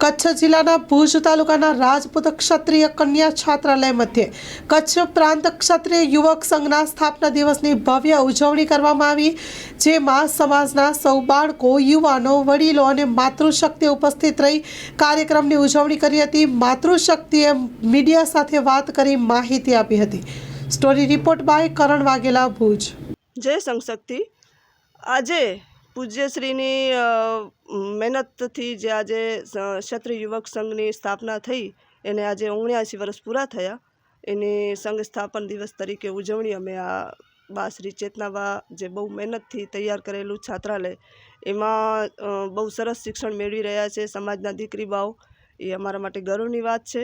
કચ્છ જિલ્લાના ભુજ તાલુકાના રાજપૂત ક્ષત્રિય કન્યા છાત્રાલય મધ્યે કચ્છ પ્રાંત ક્ષત્રિય યુવક સંઘના સ્થાપના દિવસની ભવ્ય ઉજવણી કરવામાં આવી, જેમાં સમાજના સૌ બાળકો, યુવાનો, વડીલો અને માતૃશક્તિ ઉપસ્થિત રહી કાર્યક્રમની ઉજવણી કરી હતી. માતૃશક્તિએ મીડિયા સાથે વાત કરી, માહિતી આપી હતી. Story report by Karan Vaghela, Bhuj. જય સંશક્તિ આજે પૂજ્યશ્રીની મહેનતથી જે આજે ક્ષત્રિય યુવક સંઘની સ્થાપના થઈ, એને આજે ઓગણ્યાસી વર્ષ પૂરા થયા. એની સંઘ સ્થાપન દિવસ તરીકે ઉજવણી અમે આ બા શ્રી ચેતનાબા જે બહુ મહેનતથી તૈયાર કરેલું છાત્રાલય, એમાં બહુ સરસ શિક્ષણ મેળવી રહ્યા છે સમાજના દીકરી બાઓ એ અમારા માટે ગર્વની વાત છે.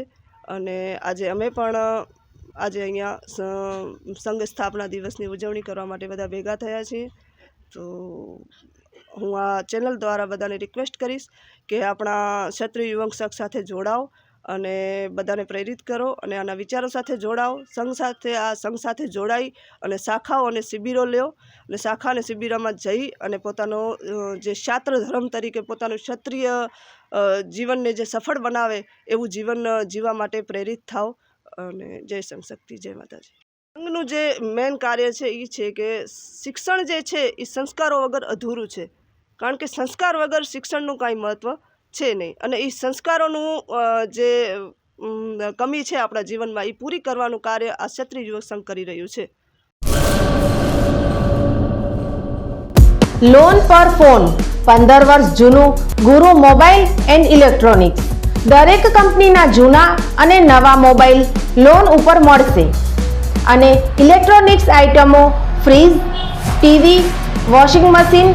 અને આજે અમે પણ આજે અહીંયા સંઘ સ્થાપના દિવસની ઉજવણી કરવા માટે બધા ભેગા થયા છીએ. તો હું આ ચેનલ દ્વારા બધાને રિક્વેસ્ટ કરીશ કે આપણા ક્ષત્રિય યુવક સંઘ સાથે જોડાઓ અને બધાને પ્રેરિત કરો અને આના વિચારો સાથે જોડાઓ, સંઘ સાથે આ સંઘ સાથે જોડાઈ અને શાખાઓ અને શિબિરો લ્યો અને શાખા અને શિબિરોમાં જઈ અને પોતાનો જે શાસ્ત્ર ધર્મ તરીકે પોતાનું ક્ષત્રિય જીવનને જે સફળ બનાવે એવું જીવન જીવવા માટે પ્રેરિત થાઓ અને જય સંશક્તિ જય માતાજી. સંઘનું જે મેન કાર્ય છે એ છે કે શિક્ષણ જે છે એ સંસ્કારો વગર અધૂરું છે. કારણ કે સંસ્કાર વગર શિક્ષણનું કાંઈ મહત્ત્વ છે નહીં. અને એ સંસ્કારોનું જે કમી છે આપણા જીવનમાં એ પૂરી કરવાનું કાર્ય આ ક્ષત્રિય યુવક સંઘ કરી રહ્યું છે. લોન પર ફોન પંદર વર્ષ જૂનું, ગુરુ મોબાઈલ એન્ડ ઇલેક્ટ્રોનિક્સ. દરેક કંપનીના જૂના અને નવા મોબાઈલ લોન ઉપર મળશે. અને ઇલેક્ટ્રોનિક્સ આઇટમો fridge, TV, washing machine